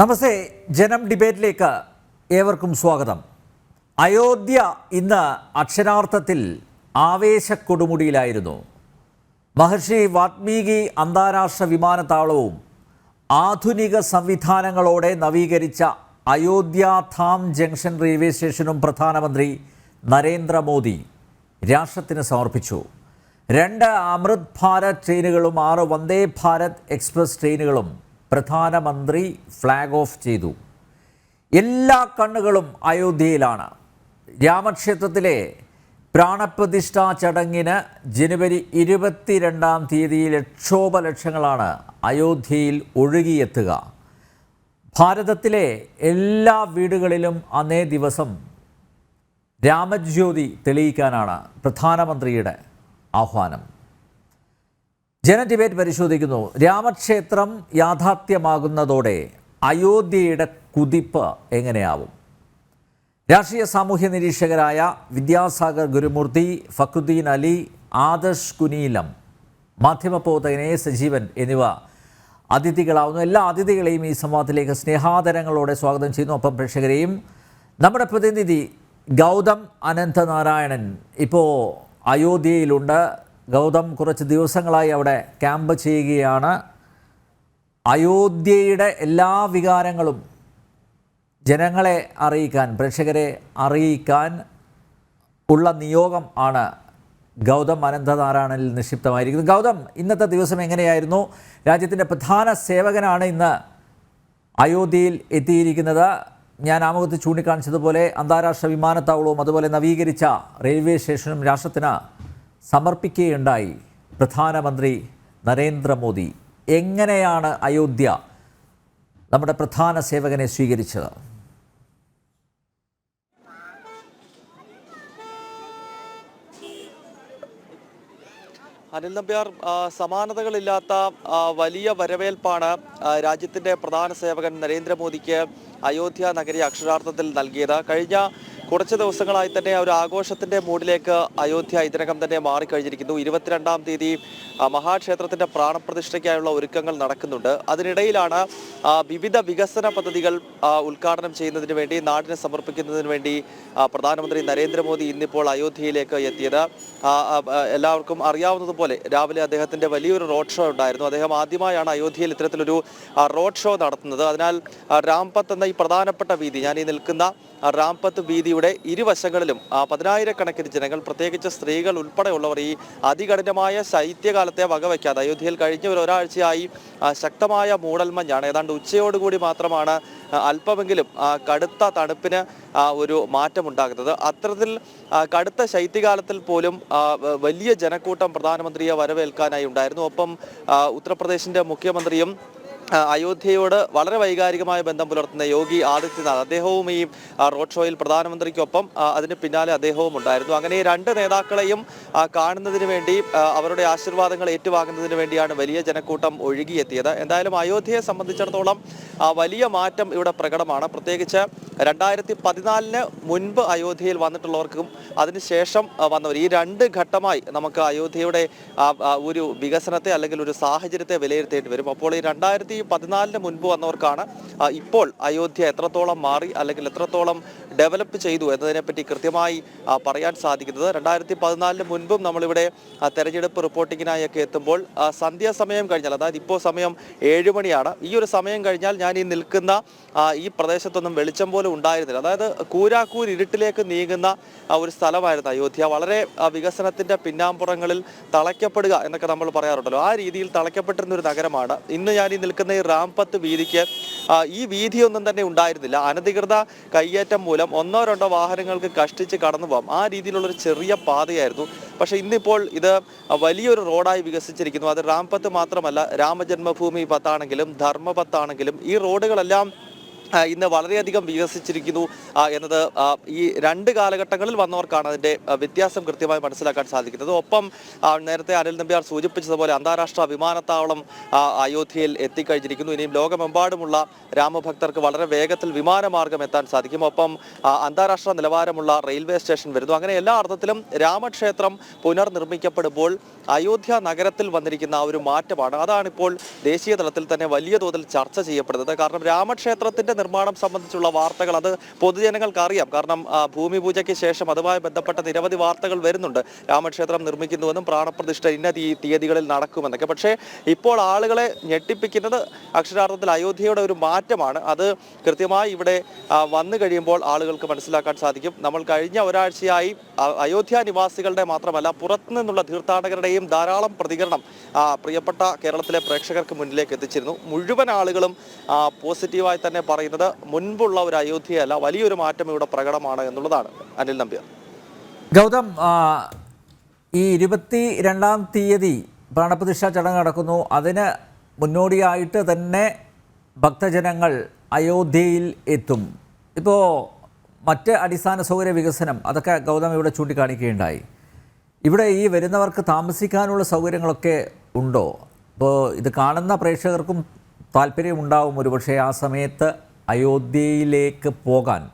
നമസ്തേ ജനം ഡിബേറ്റിലേക്ക് ഏവർക്കും സ്വാഗതം. അയോധ്യ ഇന്ന് അക്ഷരാർത്ഥത്തിൽ ആവേശക്കൊടുമുടിയിലായിരുന്നു. മഹർഷി വാത്മീകി അന്താരാഷ്ട്ര വിമാനത്താവളവും ആധുനിക സംവിധാനങ്ങളോടെ നവീകരിച്ച അയോധ്യ ധാം ജംഗ്ഷൻ റെയിൽവേ സ്റ്റേഷനും പ്രധാനമന്ത്രി നരേന്ദ്രമോദി രാഷ്ട്രത്തിന് സമർപ്പിച്ചു. രണ്ട് അമൃത് ഭാരത് ട്രെയിനുകളും ആറ് വന്ദേ ഭാരത് എക്സ്പ്രസ് ട്രെയിനുകളും പ്രധാനമന്ത്രി ഫ്ലാഗ് ഓഫ് ചെയ്തു. എല്ലാ കണ്ണുകളും അയോധ്യയിലാണ്. രാമക്ഷേത്രത്തിലെ പ്രാണപ്രതിഷ്ഠാ ചടങ്ങിന് ജനുവരി ഇരുപത്തിരണ്ടാം തീയതി ലക്ഷോപലക്ഷങ്ങളാണ് അയോധ്യയിൽ ഒഴുകിയെത്തുക. ഭാരതത്തിലെ എല്ലാ വീടുകളിലും അന്നേ ദിവസം രാമജ്യോതി തെളിയിക്കാനാണ് പ്രധാനമന്ത്രിയുടെ ആഹ്വാനം. ജന ഡിബേറ്റ് പരിശോധിക്കുന്നു. രാമക്ഷേത്രം യാഥാർത്ഥ്യമാകുന്നതോടെ അയോധ്യയുടെ കുതിപ്പ് എങ്ങനെയാവും? രാഷ്ട്രീയ സാമൂഹ്യ നിരീക്ഷകരായ വിദ്യാസാഗർ ഗുരുമൂർത്തി ഫക്രുദ്ദീൻ അലി ആദർശ് കുനീലം മാധ്യമപ്രവർത്തകൻ എ സജീവൻ എന്നിവ അതിഥികളാവുന്നു. എല്ലാ അതിഥികളെയും ഈ സംവാദത്തിലേക്ക് സ്നേഹാദരങ്ങളോടെ സ്വാഗതം ചെയ്യുന്നു. ഒപ്പം പ്രേക്ഷകരെയും നമ്മുടെ പ്രതിനിധി ഗൗതം അനന്തനാരായണൻ ഇപ്പോൾ അയോധ്യയിലുണ്ട്. ഗൗതം കുറച്ച് ദിവസങ്ങളായി അവിടെ ക്യാമ്പ് ചെയ്യുകയാണ്. അയോധ്യയുടെ എല്ലാ വികാരങ്ങളും ജനങ്ങളെ അറിയിക്കാൻ പ്രേക്ഷകരെ അറിയിക്കാൻ ഉള്ള നിയോഗം ആണ് ഗൗതം അനന്തനാരായണനിൽ നിക്ഷിപ്തമായിരിക്കുന്നത്. ഗൗതം ഇന്നത്തെ ദിവസം എങ്ങനെയായിരുന്നു? രാജ്യത്തിന്റെ പ്രധാന സേവകനാണ് ഇന്ന് അയോധ്യയിൽ എത്തിയിരിക്കുന്നത്. ഞാൻ ആമുഖത്ത് ചൂണ്ടിക്കാണിച്ചതുപോലെ അന്താരാഷ്ട്ര വിമാനത്താവളവും അതുപോലെ നവീകരിച്ച റെയിൽവേ സ്റ്റേഷനും രാഷ്ട്രത്തിന് സമർപ്പിക്കുകയുണ്ടായി. പ്രധാനമന്ത്രി നരേന്ദ്രമോദി എങ്ങനെയാണ് അയോധ്യ നമ്മുടെ പ്രധാന സേവകനെ സ്വീകരിച്ചത്? അനിൽ നമ്പ്യാർ സമാനതകളില്ലാത്ത വലിയ വരവേൽപ്പാണ് രാജ്യത്തിന്റെ പ്രധാന സേവകൻ നരേന്ദ്രമോദിക്ക് അയോധ്യ നഗരി അക്ഷരാർത്ഥത്തിൽ നൽകിയത്. കഴിഞ്ഞ കുറച്ച് ദിവസങ്ങളായി തന്നെ ഒരു ആഘോഷത്തിന്റെ മൂഡിലേക്ക് അയോധ്യ ഇതിനകം തന്നെ മാറിക്കഴിഞ്ഞിരിക്കുന്നു. ഇരുപത്തിരണ്ടാം തീയതി മഹാക്ഷേത്രത്തിന്റെ പ്രാണപ്രതിഷ്ഠയ്ക്കായുള്ള ഒരുക്കങ്ങൾ നടക്കുന്നുണ്ട്. അതിനിടയിലാണ് വിവിധ വികസന പദ്ധതികൾ ഉദ്ഘാടനം ചെയ്യുന്നതിന് വേണ്ടി നാടിനെ സമർപ്പിക്കുന്നതിന് വേണ്ടി പ്രധാനമന്ത്രി നരേന്ദ്രമോദി ഇന്നിപ്പോൾ അയോധ്യയിലേക്ക് എത്തിയത്. എല്ലാവർക്കും അറിയാവുന്നതുപോലെ രാവിലെ അദ്ദേഹത്തിന്റെ വലിയൊരു റോഡ് ഷോ ഉണ്ടായിരുന്നു. അദ്ദേഹം ആദ്യമായാണ് അയോധ്യയിൽ ഇത്തരത്തിലൊരു റോഡ് ഷോ നടത്തുന്നത്. അതിനാൽ രാംപത്ത് എന്ന ഈ പ്രധാനപ്പെട്ട വീതി ഞാൻ ഈ നിൽക്കുന്ന രാംപത്ത് വീതിയുടെ ഇരുവശങ്ങളിലും ആ, പതിനായിരക്കണക്കിന് ജനങ്ങൾ പ്രത്യേകിച്ച് സ്ത്രീകൾ ഉൾപ്പെടെയുള്ളവർ ഈ അതികഠിനമായ ശൈത്യകാലത്തെ വകവയ്ക്കാതെ അയോധ്യയിൽ കഴിഞ്ഞ ഒരു ഒരാഴ്ചയായി ശക്തമായ മൂടൽമഞ്ഞാണ് ഏതാണ്ട് ഉച്ചയോടുകൂടി മാത്രമാണ് അല്പമെങ്കിലും കടുത്ത തണുപ്പിന് ഒരു മാറ്റമുണ്ടാകുന്നത്. അത്തരത്തിൽ കടുത്ത ശൈത്യകാലത്തിൽ പോലും വലിയ ജനക്കൂട്ടം പ്രധാനമന്ത്രിയെ വരവേൽക്കാനായി ഉണ്ടായിരുന്നു. ഒപ്പം ഉത്തർപ്രദേശിന്റെ മുഖ്യമന്ത്രിയും അയോധ്യയോട് വളരെ വൈകാരികമായ ബന്ധം പുലർത്തുന്ന യോഗി ആദിത്യനാഥ്. അദ്ദേഹവും ഈ റോഡ് ഷോയിൽ പ്രധാനമന്ത്രിക്കൊപ്പം അതിന് പിന്നാലെ അദ്ദേഹവും ഉണ്ടായിരുന്നു. അങ്ങനെ രണ്ട് നേതാക്കളെയും കാണുന്നതിന് വേണ്ടി അവരുടെ ആശീർവാദങ്ങൾ ഏറ്റുവാങ്ങുന്നതിന് വേണ്ടിയാണ് വലിയ ജനക്കൂട്ടം ഒഴുകിയെത്തിയത്. എന്തായാലും അയോധ്യയെ സംബന്ധിച്ചിടത്തോളം വലിയ മാറ്റം ഇവിടെ പ്രകടമാണ്. പ്രത്യേകിച്ച് രണ്ടായിരത്തി പതിനാലിന് മുൻപ് അയോധ്യയിൽ വന്നിട്ടുള്ളവർക്കും അതിനുശേഷം വന്നവർ. ഈ രണ്ട് ഘട്ടമായി നമുക്ക് അയോധ്യയുടെ ഒരു വികസനത്തെ അല്ലെങ്കിൽ ഒരു സാഹചര്യത്തെ വിലയിരുത്തേണ്ടി വരും. അപ്പോൾ ഈ രണ്ടായിരത്തി പതിനാലിന് മുൻപ് വന്നവർക്കാണ് ഇപ്പോൾ അയോധ്യ എത്രത്തോളം മാറി അല്ലെങ്കിൽ എത്രത്തോളം ഡെവലപ്പ് ചെയ്തു എന്നതിനെപ്പറ്റി കൃത്യമായി പറയാൻ സാധിക്കുന്നത്. രണ്ടായിരത്തി പതിനാലിന് മുൻപും നമ്മളിവിടെ തെരഞ്ഞെടുപ്പ് റിപ്പോർട്ടിങ്ങിനായി ഒക്കെ എത്തുമ്പോൾ സന്ധ്യാസമയം കഴിഞ്ഞാൽ അതായത് ഇപ്പോൾ സമയം ഏഴ് മണിയാണ്. ഈ ഒരു സമയം കഴിഞ്ഞാൽ ഞാൻ ഈ നിൽക്കുന്ന ഈ പ്രദേശത്തൊന്നും വെളിച്ചം പോലും ഉണ്ടായിരുന്നില്ല. അതായത് കൂരാക്കൂർ ഇരുട്ടിലേക്ക് നീങ്ങുന്ന ഒരു സ്ഥലമായിരുന്നു അയോധ്യ. വളരെ വികസനത്തിന്റെ പിന്നാമ്പുറങ്ങളിൽ തളയ്ക്കപ്പെടുക എന്നൊക്കെ നമ്മൾ പറയാറുണ്ടല്ലോ. ആ രീതിയിൽ തളയ്ക്കപ്പെട്ടിരുന്ന ഒരു നഗരമാണ്. ഇന്ന് ഞാൻ ഈ നിൽക്കുന്ന ഈ റാംപത്ത് വീതിക്ക് ഈ വീതിയൊന്നും തന്നെ ഉണ്ടായിരുന്നില്ല. അനധികൃത കയ്യേറ്റം മൂലം ഒന്നോ രണ്ടോ വാഹനങ്ങൾക്ക് കഷ്ടിച്ച് കടന്നു പോകാം. ആ രീതിയിലുള്ളൊരു ചെറിയ പാതയായിരുന്നു. പക്ഷേ ഇന്നിപ്പോൾ ഇത് വലിയൊരു റോഡായി വികസിച്ചിരിക്കുന്നു. അത് റാംപത്ത് മാത്രമല്ല രാമജന്മഭൂമി പത്താണെങ്കിലും ധർമ്മപത്താണെങ്കിലും ഈ റോഡുകളെല്ലാം ഇന്ന് വളരെയധികം വികസിച്ചിരിക്കുന്നു എന്നത് ഈ രണ്ട് കാലഘട്ടങ്ങളിൽ വന്നവർക്കാണ് അതിന്റെ വ്യത്യാസം കൃത്യമായി മനസ്സിലാക്കാൻ സാധിക്കുന്നത്. ഒപ്പം നേരത്തെ അനിൽ നമ്പ്യാർ സൂചിപ്പിച്ചതുപോലെ അന്താരാഷ്ട്ര വിമാനത്താവളം അയോധ്യയിൽ എത്തിക്കഴിഞ്ഞിരിക്കുന്നു. ഇനിയും ലോകമെമ്പാടുമുള്ള രാമഭക്തർക്ക് വളരെ വേഗത്തിൽ വിമാനമാർഗം എത്താൻ സാധിക്കും. ഒപ്പം അന്താരാഷ്ട്ര നിലവാരമുള്ള റെയിൽവേ സ്റ്റേഷൻ വരുന്നു. അങ്ങനെ എല്ലാ അർത്ഥത്തിലും രാമക്ഷേത്രം പുനർനിർമ്മിക്കപ്പെടുമ്പോൾ അയോധ്യ നഗരത്തിൽ വന്നിരിക്കുന്ന ആ ഒരു മാറ്റമാണ്. അതാണിപ്പോൾ ദേശീയ തലത്തിൽ തന്നെ വലിയ തോതിൽ ചർച്ച ചെയ്യപ്പെടുന്നത്. കാരണം രാമക്ഷേത്രത്തിന്റെ നിർമ്മാണം സംബന്ധിച്ചുള്ള വാർത്തകൾ അത് പൊതുജനങ്ങൾക്ക് അറിയാം കാരണം ഭൂമി പൂജയ്ക്ക് ശേഷം അതുമായി ബന്ധപ്പെട്ട നിരവധി വാർത്തകൾ വരുന്നുണ്ട്. രാമക്ഷേത്രം നിർമ്മിക്കുന്നുവെന്നും പ്രാണപ്രതിഷ്ഠ ഇന്ന തീയതികളിൽ നടക്കുമെന്നൊക്കെ. പക്ഷേ ഇപ്പോൾ ആളുകളെ ഞെട്ടിപ്പിക്കുന്നത് അക്ഷരാർത്ഥത്തിൽ അയോധ്യയുടെ ഒരു മാറ്റമാണ്. അത് കൃത്യമായി ഇവിടെ വന്നു കഴിയുമ്പോൾ ആളുകൾക്ക് മനസ്സിലാക്കാൻ സാധിക്കും. നമ്മൾ കഴിഞ്ഞ ഒരാഴ്ചയായി അയോധ്യ നിവാസികളുടെ മാത്രമല്ല പുറത്തു നിന്നുള്ള തീർത്ഥാടകരുടെയും ധാരാളം പ്രതികരണം പ്രിയപ്പെട്ട കേരളത്തിലെ പ്രേക്ഷകർക്ക് മുന്നിലേക്ക് എത്തിച്ചിരുന്നു. മുഴുവൻ ആളുകളും പോസിറ്റീവായി തന്നെ പറയുന്നത് മുൻപുള്ള ഒരു അയോധ്യയല്ല വലിയൊരു മാറ്റം ഇവിടെ പ്രകടമാണ് എന്നുള്ളതാണ് അനിൽ നമ്പ്യാർ. ഗൗതം ഈ ഇരുപത്തി രണ്ടാം തീയതി പ്രാണപ്രതിഷ്ഠ ചടങ്ങ് നടക്കുന്നു. അതിന് മുന്നോടിയായിട്ട് തന്നെ ഭക്തജനങ്ങൾ അയോധ്യയിൽ എത്തും. ഇപ്പോൾ മറ്റ് അടിസ്ഥാന സൗകര്യ വികസനം അതൊക്കെ ഗൗതം ഇവിടെ ചൂണ്ടിക്കാണിക്കുകയുണ്ടായി. ഇവിടെ ഈ വരുന്നവർക്ക് താമസിക്കാനുള്ള സൗകര്യങ്ങളൊക്കെ ഉണ്ടോ? അപ്പോൾ ഇത് കാണുന്ന പ്രേക്ഷകർക്കും താല്പര്യമുണ്ടാവും ഒരുപക്ഷെ ആ സമയത്ത് അയോധ്യയിലേക്ക് പോകാൻ.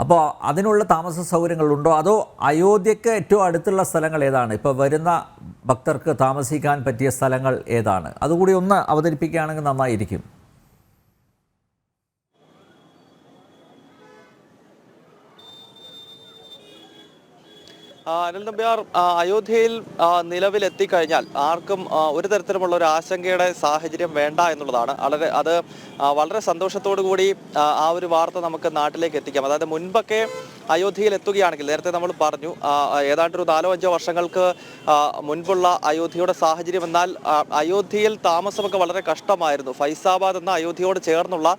അപ്പോൾ അതിനുള്ള താമസ സൗകര്യങ്ങളുണ്ടോ അതോ അയോധ്യയ്ക്ക് ഏറ്റവും അടുത്തുള്ള സ്ഥലങ്ങൾ ഏതാണ്? ഇപ്പോൾ വരുന്ന ഭക്തർക്ക് താമസിക്കാൻ പറ്റിയ സ്ഥലങ്ങൾ ഏതാണ്? അതുകൂടി ഒന്ന് അവതരിപ്പിക്കുകയാണെങ്കിൽ നന്നായിരിക്കും. അനിൽ നമ്പ്യാർ അയോധ്യയിൽ നിലവിൽ എത്തിക്കഴിഞ്ഞാൽ ആർക്കും ഒരു തരത്തിലുമുള്ള ഒരു ആശങ്കയുടെ സാഹചര്യം വേണ്ട എന്നുള്ളതാണ്. വളരെ അത് വളരെ സന്തോഷത്തോടു കൂടി ആ, ഒരു വാർത്ത നമുക്ക് നാട്ടിലേക്ക് എത്തിക്കാം. അതായത് മുൻപൊക്കെ അയോധ്യയിൽ എത്തുകയാണെങ്കിൽ നേരത്തെ നമ്മൾ പറഞ്ഞു ഏതാണ്ട് ഒരു നാലോ അഞ്ചോ വർഷങ്ങൾക്ക് മുൻപുള്ള അയോധ്യയുടെ സാഹചര്യം എന്നാൽ അയോധ്യയിൽ താമസമൊക്കെ വളരെ കഷ്ടമായിരുന്നു. ഫൈസാബാദ് എന്ന അയോധ്യയോട് ചേർന്നുള്ള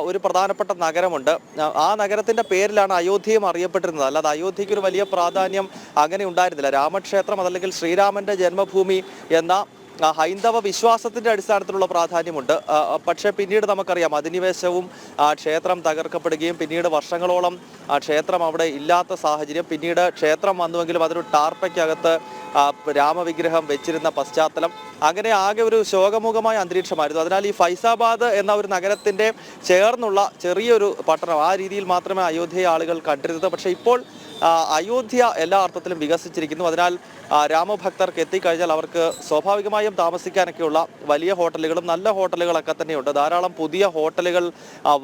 ഒരു പ്രധാനപ്പെട്ട നഗരമുണ്ട്. ആ, നഗരത്തിന്റെ പേരിലാണ് അയോധ്യയും അറിയപ്പെട്ടിരുന്നത്. അല്ലാതെ അയോധ്യയ്ക്ക് ഒരു വലിയ പ്രാധാന്യം അങ്ങനെ ഉണ്ടായിരുന്നില്ല. രാമക്ഷേത്രം അതല്ലെങ്കിൽ ശ്രീരാമന്റെ ജന്മഭൂമി എന്ന ഹൈന്ദവ വിശ്വാസത്തിന്റെ അടിസ്ഥാനത്തിലുള്ള പ്രാധാന്യമുണ്ട്. പക്ഷേ പിന്നീട് നമുക്കറിയാം അധിനിവേശവും ക്ഷേത്രം തകർക്കപ്പെടുകയും പിന്നീട് വർഷങ്ങളോളം ക്ഷേത്രം അവിടെ ഇല്ലാത്ത സാഹചര്യം പിന്നീട് ക്ഷേത്രം വന്നുവെങ്കിലും അതൊരു ടാർപ്പയ്ക്കകത്ത് രാമവിഗ്രഹം വെച്ചിരുന്ന പശ്ചാത്തലം. അങ്ങനെ ആകെ ഒരു ശോകമുഖമായ അന്തരീക്ഷമായിരുന്നു. അതിനാൽ ഈ ഫൈസാബാദ് എന്ന ഒരു നഗരത്തിന്റെ ചേർന്നുള്ള ചെറിയൊരു പട്ടണം ആ രീതിയിൽ മാത്രമേ അയോധ്യയെ ആളുകൾ കണ്ടിരുന്നത്. പക്ഷേ ഇപ്പോൾ അയോധ്യ എല്ലാ അർത്ഥത്തിലും വികസിച്ചിരിക്കുന്നു. അതിനാൽ രാമഭക്തർക്ക് എത്തിക്കഴിഞ്ഞാൽ അവർക്ക് സ്വാഭാവികമായും താമസിക്കാനൊക്കെയുള്ള വലിയ ഹോട്ടലുകളും നല്ല ഹോട്ടലുകളൊക്കെ തന്നെയുണ്ട്. ധാരാളം പുതിയ ഹോട്ടലുകൾ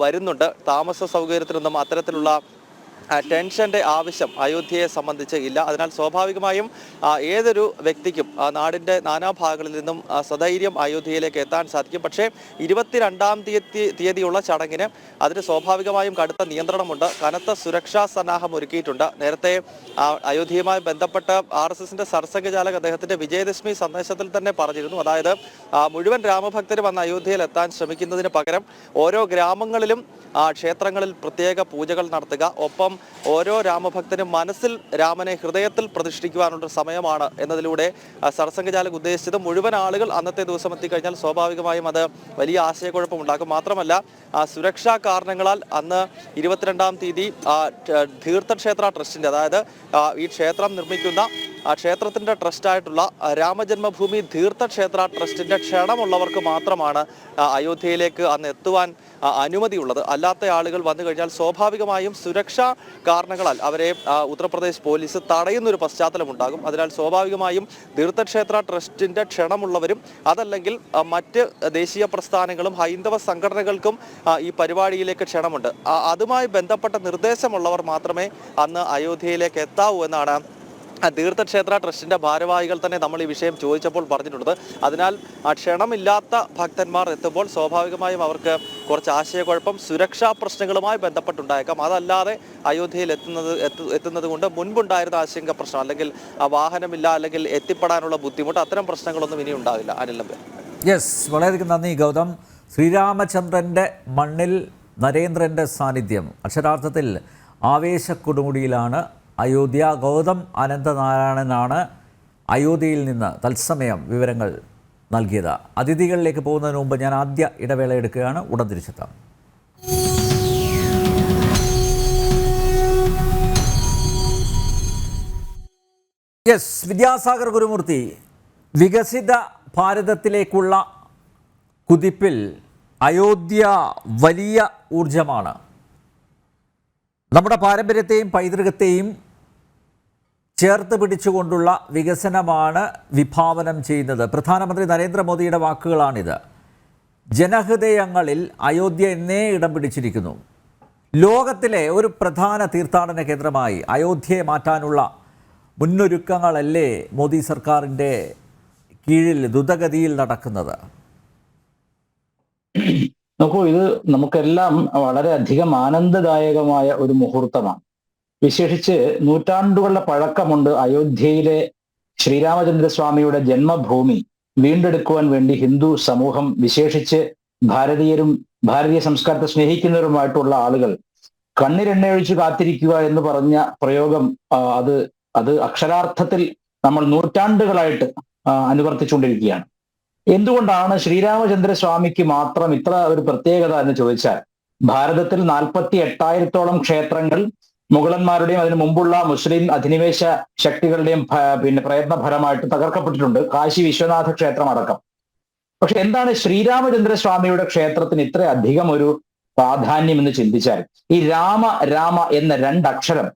വരുന്നുണ്ട്. താമസ സൗകര്യത്തിനൊന്നും അത്തരത്തിലുള്ള ആ, ടെൻഷന്റെ ആവശ്യം അയോധ്യയെ സംബന്ധിച്ച് ഇല്ല. അതിനാൽ സ്വാഭാവികമായും ഏതൊരു വ്യക്തിക്കും നാടിന്റെ നാനാഭാഗങ്ങളിൽ നിന്നും സധൈര്യം അയോധ്യയിലേക്ക് എത്താൻ സാധിക്കും. പക്ഷേ ഇരുപത്തിരണ്ടാം തീയതി തീയതിയുള്ള ചടങ്ങിന് അതിന് സ്വാഭാവികമായും കടുത്ത നിയന്ത്രണമുണ്ട്. കനത്ത സുരക്ഷാ സന്നാഹം ഒരുക്കിയിട്ടുണ്ട്. നേരത്തെ അയോധ്യയുമായി ബന്ധപ്പെട്ട ആർ എസ് എസിന്റെ സർസംഘചാലക് അദ്ദേഹത്തിന്റെ വിജയദശമി സന്ദേശത്തിൽ തന്നെ പറഞ്ഞിരുന്നു. അതായത് മുഴുവൻ രാമഭക്തരും വന്ന് അയോധ്യയിൽ എത്താൻ ശ്രമിക്കുന്നതിന് പകരം ഓരോ ഗ്രാമങ്ങളിലും ക്ഷേത്രങ്ങളിൽ പ്രത്യേക പൂജകൾ നടത്തുക. ഒപ്പം ഓരോ രാമഭക്തനും മനസ്സിൽ രാമനെ ഹൃദയത്തിൽ പ്രതിഷ്ഠിക്കുവാനുള്ള സമയമാണ് എന്നതിലൂടെ സർസംഘചാലക് ഉദ്ദേശിച്ചത് മുഴുവൻ ആളുകൾ അന്നത്തെ ദിവസം എത്തിക്കഴിഞ്ഞാൽ സ്വാഭാവികമായും അത് വലിയ ആശയക്കുഴപ്പമുണ്ടാക്കും. മാത്രമല്ല സുരക്ഷാ കാരണങ്ങളാൽ അന്ന് ഇരുപത്തിരണ്ടാം തീയതി തീർത്ഥക്ഷേത്ര ട്രസ്റ്റിന്റെ അതായത് ഈ ക്ഷേത്രം നിർമ്മിക്കുന്ന ആ ക്ഷേത്രത്തിന്റെ ട്രസ്റ്റായിട്ടുള്ള രാമജന്മഭൂമി തീർത്ഥക്ഷേത്ര ട്രസ്റ്റിന്റെ ക്ഷണമുള്ളവർക്ക് മാത്രമാണ് അയോധ്യയിലേക്ക് അന്ന് എത്തുവാൻ അനുമതി അനുമതിയുള്ളത്. അല്ലാത്ത ആളുകൾ വന്നു കഴിഞ്ഞാൽ സ്വാഭാവികമായും സുരക്ഷാ കാരണങ്ങളാൽ അവരെ ഉത്തർപ്രദേശ് പോലീസ് തടയുന്ന ഒരു പശ്ചാത്തലം ഉണ്ടാകും അതിനാൽ സ്വാഭാവികമായും തീർത്ഥക്ഷേത്ര ട്രസ്റ്റിന്റെ ക്ഷണമുള്ളവരും അതല്ലെങ്കിൽ മറ്റ് ദേശീയ പ്രസ്ഥാനങ്ങളും ഹൈന്ദവ സംഘടനകൾക്കും ഈ പരിപാടിയിലേക്ക് ക്ഷണമുണ്ട്. അതുമായി ബന്ധപ്പെട്ട നിർദ്ദേശമുള്ളവർ മാത്രമേ അന്ന് അയോധ്യയിലേക്ക് എത്താവൂ എന്നാണ് തീർത്ഥക്ഷേത്ര ട്രസ്റ്റിന്റെ ഭാരവാഹികൾ തന്നെ നമ്മൾ ഈ വിഷയം ചോദിച്ചപ്പോൾ പറഞ്ഞിട്ടുള്ളത് അതിനാൽ ക്ഷണമില്ലാത്ത ഭക്തന്മാർ എത്തുമ്പോൾ സ്വാഭാവികമായും അവർക്ക് കുറച്ച് ആശയക്കുഴപ്പം സുരക്ഷാ പ്രശ്നങ്ങളുമായി ബന്ധപ്പെട്ടുണ്ടായേക്കാം. അതല്ലാതെ അയോധ്യയിൽ എത്തുന്നത് എത്തുന്നത് കൊണ്ട് മുൻപുണ്ടായിരുന്ന ആശങ്ക പ്രശ്നം അല്ലെങ്കിൽ ആ വാഹനമില്ല അല്ലെങ്കിൽ എത്തിപ്പെടാനുള്ള ബുദ്ധിമുട്ട് അത്തരം പ്രശ്നങ്ങളൊന്നും ഇനി ഉണ്ടാവില്ല. അനിൽ യെസ് വളരെയധികം നന്ദി ഗൗതം. ശ്രീരാമചന്ദ്രന്റെ മണ്ണിൽ നരേന്ദ്രന്റെ സാന്നിധ്യം. അക്ഷരാർത്ഥത്തിൽ ആവേശക്കൊടുമുടിയിലാണ് അയോധ്യ ഗൗതം അനന്തനാരായണനാണ് അയോധ്യയിൽ നിന്ന് തത്സമയം വിവരങ്ങൾ നൽകിയത്. അതിഥികളിലേക്ക് പോകുന്നതിന് മുമ്പ് ഞാൻ ആദ്യ ഇടവേള എടുക്കുകയാണ്. ഉടൻ തിരിച്ചെത്താം. യെസ് വിദ്യാസാഗർ ഗുരുമൂർത്തി വികസിത ഭാരതത്തിലേക്കുള്ള കുതിപ്പിൽ അയോധ്യ വലിയ ഊർജമാണ് നമ്മുടെ പാരമ്പര്യത്തെയും പൈതൃകത്തെയും ചേർത്ത് പിടിച്ചുകൊണ്ടുള്ള വികസനമാണ് വിഭാവനം ചെയ്യുന്നത്. പ്രധാനമന്ത്രി നരേന്ദ്രമോദിയുടെ വാക്കുകളാണിത്. ജനഹൃദയങ്ങളിൽ അയോധ്യ എന്നേ ഇടം പിടിച്ചിരിക്കുന്നു. ലോകത്തിലെ ഒരു പ്രധാന തീർത്ഥാടന കേന്ദ്രമായി അയോധ്യയെ മാറ്റാനുള്ള മുന്നൊരുക്കങ്ങളല്ലേ മോദി സർക്കാരിന്റെ കീഴിൽ ദ്രുതഗതിയിൽ നടക്കുന്നത്? നോക്കൂ ഇത് നമുക്കെല്ലാം വളരെയധികം ആനന്ദദായകമായ ഒരു മുഹൂർത്തമാണ്. വിശേഷിച്ച് നൂറ്റാണ്ടുകളുടെ പഴക്കമുണ്ട് അയോധ്യയിലെ ശ്രീരാമചന്ദ്രസ്വാമിയുടെ ജന്മഭൂമി. വീണ്ടെടുക്കുവാൻ വേണ്ടി ഹിന്ദു സമൂഹം വിശേഷിച്ച് ഭാരതീയരും ഭാരതീയ സംസ്കാരത്തെ സ്നേഹിക്കുന്നവരുമായിട്ടുള്ള ആളുകൾ കണ്ണിരെണ്ണയൊഴിച്ച് കാത്തിരിക്കുക എന്ന് പറഞ്ഞ പ്രയോഗം അത് അത് അക്ഷരാർത്ഥത്തിൽ നമ്മൾ നൂറ്റാണ്ടുകളായിട്ട് അനുവർത്തിച്ചുകൊണ്ടിരിക്കുകയാണ്. എന്തുകൊണ്ടാണ് ശ്രീരാമചന്ദ്രസ്വാമിക്ക് മാത്രം ഇത്ര ഒരു പ്രത്യേകത എന്ന് ചോദിച്ചാൽ ഭാരതത്തിൽ നാൽപ്പത്തി എട്ടായിരത്തോളം ക്ഷേത്രങ്ങൾ മുഗളന്മാരുടെയും അതിനു മുമ്പുള്ള മുസ്ലിം അധിനിവേശ ശക്തികളുടെയും പിന്നെ പ്രയത്ന ഫലമായിട്ട് തകർക്കപ്പെട്ടിട്ടുണ്ട് കാശി വിശ്വനാഥ ക്ഷേത്രം അടക്കം. പക്ഷെ എന്താണ് ശ്രീരാമചന്ദ്ര സ്വാമിയുടെ ക്ഷേത്രത്തിന് ഇത്ര അധികം ഒരു പ്രാധാന്യം എന്ന് ചിന്തിച്ചാൽ ഈ രാമ രാമ എന്ന രണ്ടക്ഷരം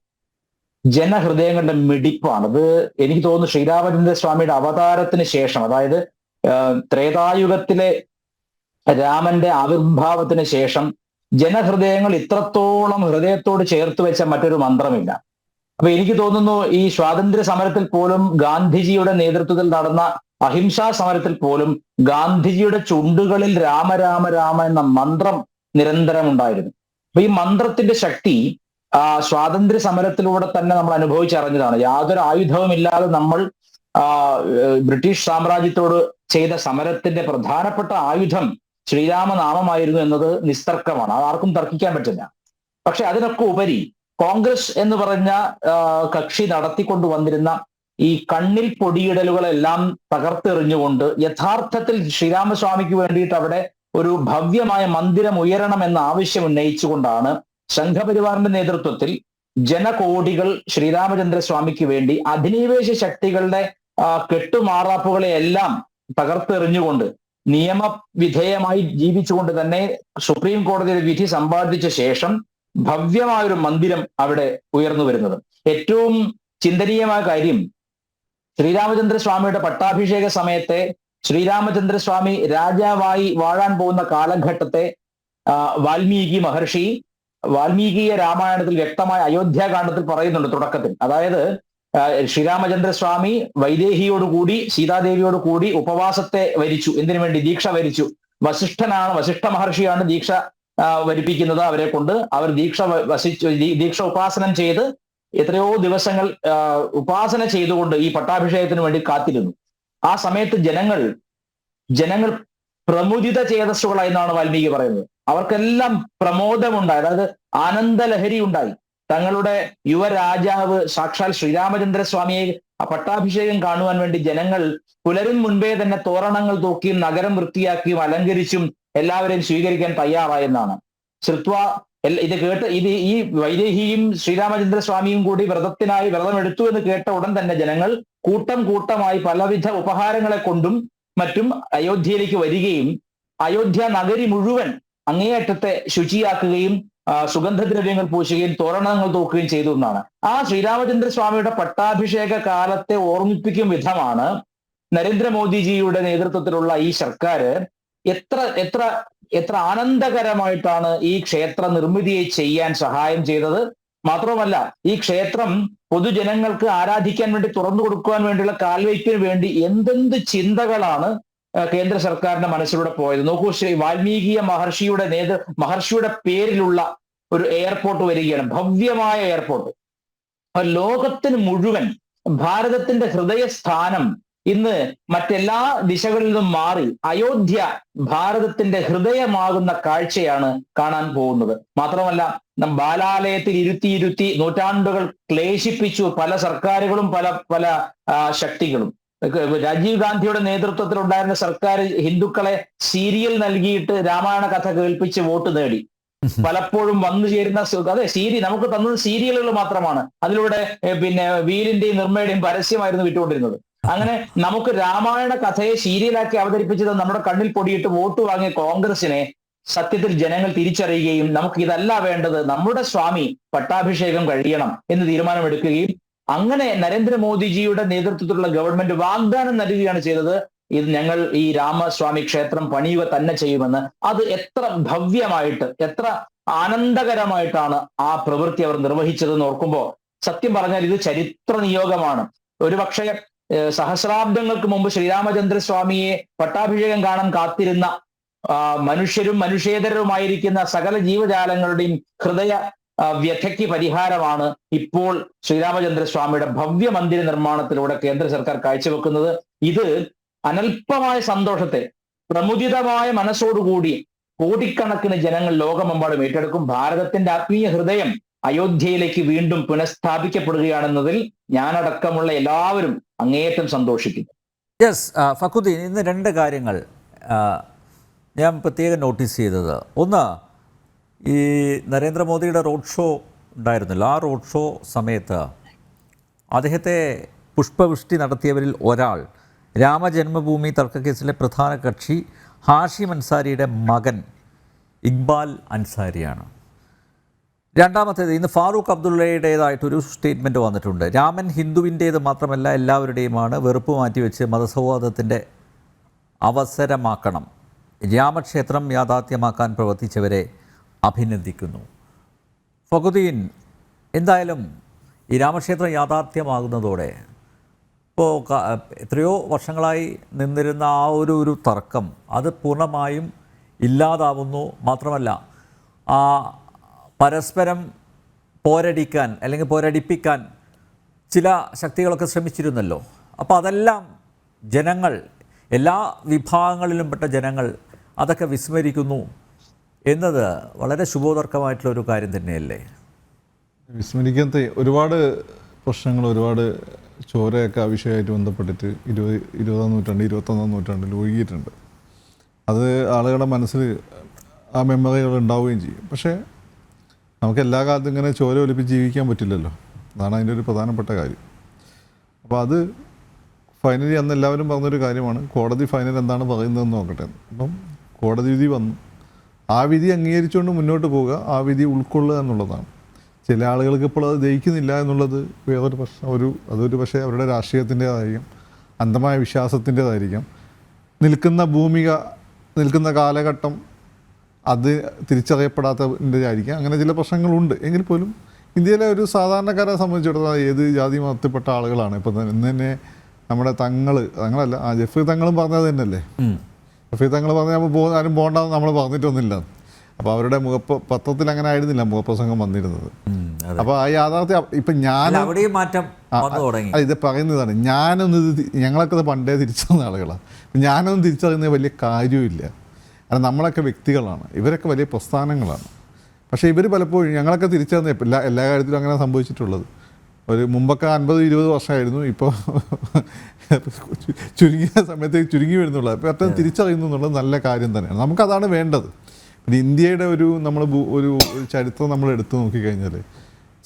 ജനഹൃദയങ്ങളുടെ മിടിപ്പാണ്. അത് എനിക്ക് തോന്നുന്നു ശ്രീരാമചന്ദ്ര സ്വാമിയുടെ അവതാരത്തിന് ശേഷം അതായത് ത്രേതായുഗത്തിലെ രാമന്റെ ആവിർഭാവത്തിന് ശേഷം ജനഹൃദയങ്ങൾ ഇത്രത്തോളം ഹൃദയത്തോട് ചേർത്ത് വെച്ച മറ്റൊരു മന്ത്രമില്ല. അപ്പൊ എനിക്ക് തോന്നുന്നു ഈ സ്വാതന്ത്ര്യ സമരത്തിൽ പോലും ഗാന്ധിജിയുടെ നേതൃത്വത്തിൽ നടന്ന അഹിംസാ സമരത്തിൽ പോലും ഗാന്ധിജിയുടെ ചുണ്ടുകളിൽ രാമ രാമ രാമ എന്ന മന്ത്രം നിരന്തരം ഉണ്ടായിരുന്നു. അപ്പൊ ഈ മന്ത്രത്തിന്റെ ശക്തി സ്വാതന്ത്ര്യ സമരത്തിലൂടെ തന്നെ നമ്മൾ അനുഭവിച്ചറിഞ്ഞതാണ്. യാതൊരു ആയുധവുമില്ലാതെ നമ്മൾ ബ്രിട്ടീഷ് സാമ്രാജ്യത്തോട് ചെയ്ത സമരത്തിന്റെ പ്രധാനപ്പെട്ട ആയുധം ശ്രീരാമനാമമായിരുന്നു എന്നത് നിസ്തർക്കമാണ്. അത് ആർക്കും തർക്കിക്കാൻ പറ്റില്ല. പക്ഷെ അതിനൊക്കെ ഉപരി കോൺഗ്രസ് എന്ന് പറഞ്ഞ കക്ഷി നടത്തിക്കൊണ്ടു വന്നിരുന്ന ഈ കണ്ണിൽ പൊടിയിടലുകളെല്ലാം തകർത്തെറിഞ്ഞുകൊണ്ട് യഥാർത്ഥത്തിൽ ശ്രീരാമസ്വാമിക്ക് വേണ്ടിയിട്ട് അവിടെ ഒരു ഭവ്യമായ മന്ദിരം ഉയരണം എന്ന ആവശ്യം ഉന്നയിച്ചുകൊണ്ടാണ് സംഘപരിവാറിന്റെ നേതൃത്വത്തിൽ ജനകോടികൾ ശ്രീരാമചന്ദ്ര സ്വാമിക്ക് വേണ്ടി അധിനിവേശ ശക്തികളുടെ കെട്ടുമാറാപ്പുകളെ എല്ലാം തകർത്തെറിഞ്ഞുകൊണ്ട് നിയമവിധേയമായി ജീവിച്ചുകൊണ്ട് തന്നെ സുപ്രീം കോടതിയുടെ വിധി സമ്പാദിച്ച ശേഷം ഭവ്യമായൊരു മന്ദിരം അവിടെ ഉയർന്നു വരുന്നത്. ഏറ്റവും ചിന്തനീയമായ കാര്യം ശ്രീരാമചന്ദ്ര സ്വാമിയുടെ പട്ടാഭിഷേക സമയത്തെ ശ്രീരാമചന്ദ്ര സ്വാമി രാജാവായി വാഴാൻ പോകുന്ന കാലഘട്ടത്തെ വാൽമീകി മഹർഷി വാൽമീകിയ രാമായണത്തിൽ വ്യക്തമായ അയോധ്യാകാന്ഡത്തിൽ പറയുന്നുണ്ട് തുടക്കത്തിൽ. അതായത് ശ്രീരാമചന്ദ്ര സ്വാമി വൈദേഹിയോടുകൂടി സീതാദേവിയോട് കൂടി ഉപവാസത്തെ വരിച്ചു. എന്തിനു വേണ്ടി? ദീക്ഷ വരിച്ചു. വസിഷ്ഠനാണ് വസിഷ്ഠ മഹർഷിയാണ് ദീക്ഷ വരിപ്പിക്കുന്നത് അവരെ കൊണ്ട്. അവർ ദീക്ഷ വസിച്ചു ദീക്ഷ ഉപാസനം ചെയ്ത് എത്രയോ ദിവസങ്ങൾ ഉപാസന ചെയ്തുകൊണ്ട് ഈ പട്ടാഭിഷേകത്തിന് വേണ്ടി കാത്തിരുന്നു. ആ സമയത്ത് ജനങ്ങൾ ജനങ്ങൾ പ്രമുദിത ചേതസ്സുകളായി എന്നാണ് വാൽമീകി പറയുന്നത്. അവർക്കെല്ലാം പ്രമോദമുണ്ടായി. അതായത് ആനന്ദലഹരി ഉണ്ടായി. തങ്ങളുടെ യുവരാജാവ് സാക്ഷാൽ ശ്രീരാമചന്ദ്ര സ്വാമിയെ പട്ടാഭിഷേകം കാണുവാൻ വേണ്ടി ജനങ്ങൾ പുലരും മുൻപേ തന്നെ തോരണങ്ങൾ തൂക്കിയും നഗരം വൃത്തിയാക്കിയും അലങ്കരിച്ചും എല്ലാവരെയും സ്വീകരിക്കാൻ തയ്യാറായെന്നാണ്. ശ്രുത്വ ഇത് കേട്ട് ഇത് ഈ വൈദേഹിയും ശ്രീരാമചന്ദ്ര സ്വാമിയും കൂടി വ്രതത്തിനായി വ്രതം എടുത്തു എന്ന് കേട്ട ഉടൻ തന്നെ ജനങ്ങൾ കൂട്ടം കൂട്ടമായി പലവിധ ഉപഹാരങ്ങളെ കൊണ്ടും മറ്റും അയോധ്യയിലേക്ക് വരികയും അയോധ്യ നഗരി മുഴുവൻ അങ്ങേയറ്റത്തെ ശുചിയാക്കുകയും സുഗന്ധദ്രവ്യങ്ങൾ പൂശുകയും തോരണങ്ങൾ തൂക്കുകയും ചെയ്തു എന്നാണ്. ആ ശ്രീരാമചന്ദ്ര സ്വാമിയുടെ പട്ടാഭിഷേക കാലത്തെ ഓർമ്മിപ്പിക്കും വിധമാണ് നരേന്ദ്രമോദിജിയുടെ നേതൃത്വത്തിലുള്ള ഈ സർക്കാർ എത്ര എത്ര എത്ര ആനന്ദകരമായിട്ടാണ് ഈ ക്ഷേത്ര നിർമ്മിതിയെ ചെയ്യാൻ സഹായം ചെയ്തത്. മാത്രമല്ല ഈ ക്ഷേത്രം പൊതുജനങ്ങൾക്ക് ആരാധിക്കാൻ വേണ്ടി തുറന്നു കൊടുക്കുവാൻ വേണ്ടിയുള്ള കാൽവയ്പ്പിന് വേണ്ടി എന്തെന്ത് ചിന്തകളാണ് കേന്ദ്ര സർക്കാരിന്റെ മനസ്സിലൂടെ പോയത്. നോക്കൂ ശ്രീ വാൽമീകിയ മഹർഷിയുടെ നേതൃ മഹർഷിയുടെ പേരിലുള്ള ഒരു എയർപോർട്ട് വരികയാണ്. ഭവ്യമായ എയർപോർട്ട് ലോകത്തിന് മുഴുവൻ ഭാരതത്തിന്റെ ഹൃദയസ്ഥാനം ഇന്ന് മറ്റെല്ലാ ദിശകളിൽ നിന്നും മാറി അയോധ്യ ഭാരതത്തിന്റെ ഹൃദയമാകുന്ന കാഴ്ചയാണ് കാണാൻ പോകുന്നത്. മാത്രമല്ല ബാലാലയത്തിൽ ഇരുത്തി ഇരുത്തി നൂറ്റാണ്ടുകൾ ക്ലേശിപ്പിച്ചു പല സർക്കാരുകളും പല പല ശക്തികളും. രാജീവ് ഗാന്ധിയുടെ നേതൃത്വത്തിൽ ഉണ്ടായിരുന്ന സർക്കാർ ഹിന്ദുക്കളെ സീരിയൽ നൽകിയിട്ട് രാമായണ കഥ കേൾപ്പിച്ച് വോട്ട് നേടി. പലപ്പോഴും വന്നു ചേരുന്ന അതെ സീരി നമുക്ക് തന്നത് സീരിയലുകൾ മാത്രമാണ്. അതിലൂടെ പിന്നെ വീരിന്റെയും നിർമ്മയുടെയും പരസ്യമായിരുന്നു വിട്ടുകൊണ്ടിരുന്നത്. അങ്ങനെ നമുക്ക് രാമായണ കഥയെ സീരിയലാക്കി അവതരിപ്പിച്ചത് നമ്മുടെ കണ്ണിൽ പൊടിയിട്ട് വോട്ട് വാങ്ങിയ കോൺഗ്രസിനെ സത്യത്തിൽ ജനങ്ങൾ തിരിച്ചറിയുകയും നമുക്ക് ഇതല്ല വേണ്ടത് നമ്മുടെ സ്വാമി പട്ടാഭിഷേകം കഴിയണം എന്ന് തീരുമാനമെടുക്കുകയും അങ്ങനെ നരേന്ദ്രമോദിജിയുടെ നേതൃത്വത്തിലുള്ള ഗവൺമെന്റ് വാഗ്ദാനം നൽകുകയാണ് ചെയ്തത്. ഇത് ഞങ്ങൾ ഈ രാമസ്വാമി ക്ഷേത്രം പണിയുക തന്നെ ചെയ്യുമെന്ന്. അത് എത്ര ഭവ്യമായിട്ട് എത്ര ആനന്ദകരമായിട്ടാണ് ആ പ്രവൃത്തി അവർ നിർവഹിച്ചതെന്ന് ഓർക്കുമ്പോൾ സത്യം പറഞ്ഞാൽ ഇത് ചരിത്ര നിയോഗമാണ്. ഒരുപക്ഷെ സഹസ്രാബ്ദങ്ങൾക്ക് മുമ്പ് ശ്രീരാമചന്ദ്ര സ്വാമിയെ പട്ടാഭിഷേകം കാണാൻ കാത്തിരുന്ന മനുഷ്യരും മനുഷ്യേതരവുമായിരിക്കുന്ന സകല ജീവജാലങ്ങളുടെയും ഹൃദയ വ്യഥയ്ക്ക് പരിഹാരമാണ് ഇപ്പോൾ ശ്രീരാമചന്ദ്ര സ്വാമിയുടെ ഭവ്യ മന്ദിര നിർമ്മാണത്തിലൂടെ കേന്ദ്ര സർക്കാർ കാഴ്ചവെക്കുന്നത്. ഇത് അനൽപമായ സന്തോഷത്തെ പ്രമുദിതമായ മനസ്സോടുകൂടി കോടിക്കണക്കിന് ജനങ്ങൾ ലോകമെമ്പാടും ഏറ്റെടുക്കും. ഭാരതത്തിന്റെ ആത്മീയ ഹൃദയം അയോധ്യയിലേക്ക് വീണ്ടും പുനഃസ്ഥാപിക്കപ്പെടുകയാണെന്നതിൽ ഞാനടക്കമുള്ള എല്ലാവരും അങ്ങേയറ്റം സന്തോഷിക്കുന്നു. യെസ് ഫക്കുദ്ദീൻ ഇന്ന് രണ്ട് കാര്യങ്ങൾ ഞാൻ പ്രത്യേകം നോട്ടീസ് ചെയ്തത്. ഒന്ന് ഈ നരേന്ദ്രമോദിയുടെ റോഡ് ഷോ ഉണ്ടായിരുന്നല്ലോ. ആ റോഡ് ഷോ സമയത്ത് അദ്ദേഹത്തെ പുഷ്പവൃഷ്ടി നടത്തിയവരിൽ ഒരാൾ രാമജന്മഭൂമി തർക്കക്കേസിലെ പ്രധാന കക്ഷി ഹാഷിം അൻസാരിയുടെ മകൻ ഇക്ബാൽ അൻസാരിയാണ്. രണ്ടാമത്തേത് ഇന്ന് ഫാറൂഖ് അബ്ദുള്ളയുടേതായിട്ടൊരു സ്റ്റേറ്റ്മെന്റ് വന്നിട്ടുണ്ട്. രാമൻ ഹിന്ദുവിന്റേത് മാത്രമല്ല എല്ലാവരുടെയുമാണ്. വെറുപ്പ് മാറ്റിവെച്ച് മതസൗഹാർദ്ദത്തിന്റെ അവസരമാക്കണം. രാമക്ഷേത്രം യാഥാർത്ഥ്യമാക്കാൻ പ്രവർത്തിച്ചവരെ അഭിനന്ദിക്കുന്നു. ഫഖുദ്ദീൻ എന്തായാലും ഈ രാമക്ഷേത്രം യാഥാർത്ഥ്യമാകുന്നതോടെ ഇപ്പോൾ എത്രയോ വർഷങ്ങളായി നിന്നിരുന്ന ആ ഒരു ഒരു തർക്കം അത് പൂർണമായും ഇല്ലാതാവുന്നു. മാത്രമല്ല ആ പരസ്പരം പോരടിക്കാൻ അല്ലെങ്കിൽ പോരടിപ്പിക്കാൻ ചില ശക്തികളൊക്കെ ശ്രമിച്ചിരുന്നല്ലോ. അപ്പോൾ അതെല്ലാം ജനങ്ങൾ എല്ലാ വിഭാഗങ്ങളിലും പെട്ട ജനങ്ങൾ അതൊക്കെ വിസ്മരിക്കുന്നു. എന്നത് വളരെ ശുഭോദർക്കമായിട്ടുള്ള ഒരു കാര്യം തന്നെയല്ലേ? വിസ്മരിക്കാത്ത ഒരുപാട് പ്രശ്നങ്ങൾ ഒരുപാട് ചോരയൊക്കെ ആ വിഷയമായിട്ട് ബന്ധപ്പെട്ടിട്ട് ഇരുപത് ഇരുപതാം നൂറ്റാണ്ട് ഇരുപത്തൊന്നാം നൂറ്റാണ്ടിൽ ഒഴുകിയിട്ടുണ്ട്. അത് ആളുകളുടെ മനസ്സിൽ ആ മെമ്മറികൾ ഉണ്ടാവുകയും ചെയ്യും. പക്ഷേ നമുക്ക് എല്ലാ കാലത്തും ഇങ്ങനെ ചോര ഒലിപ്പിച്ച് ജീവിക്കാൻ പറ്റില്ലല്ലോ. അതാണ് അതിന്റെ ഒരു പ്രധാനപ്പെട്ട കാര്യം. അപ്പോൾ അത് ഫൈനലി അന്ന് എല്ലാവരും പറഞ്ഞൊരു കാര്യമാണ് കോടതി ഫൈനൽ എന്താണ് പറയുന്നതെന്ന് നോക്കട്ടെ അപ്പം കോടതി വിധി വന്നു. ആ വിധി അംഗീകരിച്ചുകൊണ്ട് മുന്നോട്ട് പോവുക ആ വിധി ഉൾക്കൊള്ളുക എന്നുള്ളതാണ്. ചില ആളുകൾക്ക് ഇപ്പോൾ അത് ദഹിക്കുന്നില്ല എന്നുള്ളത് വേറൊരു പ്രശ്നം ഒരു അതൊരു പക്ഷേ അവരുടെ രാഷ്ട്രീയത്തിന്റെതായിരിക്കും അന്ധമായ വിശ്വാസത്തിന്റെതായിരിക്കും. നിൽക്കുന്ന ഭൂമിക നിൽക്കുന്ന കാലഘട്ടം അത് തിരിച്ചറിയപ്പെടാത്തതിന്റെ ആയിരിക്കാം അങ്ങനെ ചില പ്രശ്നങ്ങളുണ്ട്. എങ്കിൽ പോലും ഇന്ത്യയിലെ ഒരു സാധാരണക്കാരെ സംബന്ധിച്ചിടത്തോളം ഏത് ജാതി മതത്തിൽപ്പെട്ട ആളുകളാണ്. ഇപ്പം ഇന്ന് തന്നെ നമ്മുടെ തങ്ങൾ തങ്ങളല്ല ആ ജെഫ്രി തങ്ങളും പറഞ്ഞത് തന്നെയല്ലേ? ജെഫ്രി തങ്ങൾ പറഞ്ഞാൽ നമ്മൾ പോ ആരും പോകണ്ടെന്ന് നമ്മൾ പറഞ്ഞിട്ടൊന്നുമില്ല. അപ്പോൾ അവരുടെ മുഖപ്പ് പത്രത്തിൽ അങ്ങനെ ആയിരുന്നില്ല മുഖപ്രസംഗം വന്നിരുന്നത്. അപ്പോൾ ആ യാഥാർത്ഥ്യം ഇപ്പം ഞാൻ അവിടെയും മാറ്റം അല്ല, ഇത് പറയുന്നതാണ്. ഞാനൊന്ന് ഇത് ഞങ്ങളൊക്കെ പണ്ടേ തിരിച്ചറിഞ്ഞ ആളുകളാണ് ഞാനൊന്നും തിരിച്ചറിയുന്നത് വലിയ കാര്യമില്ല കാരണം നമ്മളൊക്കെ വ്യക്തികളാണ്. ഇവരൊക്കെ വലിയ പ്രസ്ഥാനങ്ങളാണ്. പക്ഷേ ഇവർ പലപ്പോഴും ഞങ്ങളൊക്കെ തിരിച്ചറിഞ്ഞ എല്ലാ എല്ലാ കാര്യത്തിലും അങ്ങനെ സംഭവിച്ചിട്ടുള്ളത്. ഒരു മുമ്പൊക്കെ അൻപത് ഇരുപത് വർഷമായിരുന്നു. ഇപ്പോൾ ചുരുങ്ങിയ സമയത്തേക്ക് ചുരുങ്ങി വരുന്നുള്ളൂ. പെട്ടെന്ന് തിരിച്ചറിയുന്നു എന്നുള്ളത് നല്ല കാര്യം തന്നെയാണ്. നമുക്കതാണ് വേണ്ടത്. പിന്നെ ഇന്ത്യയുടെ ഒരു നമ്മൾ ഒരു ചരിത്രം നമ്മൾ എടുത്തു നോക്കിക്കഴിഞ്ഞാൽ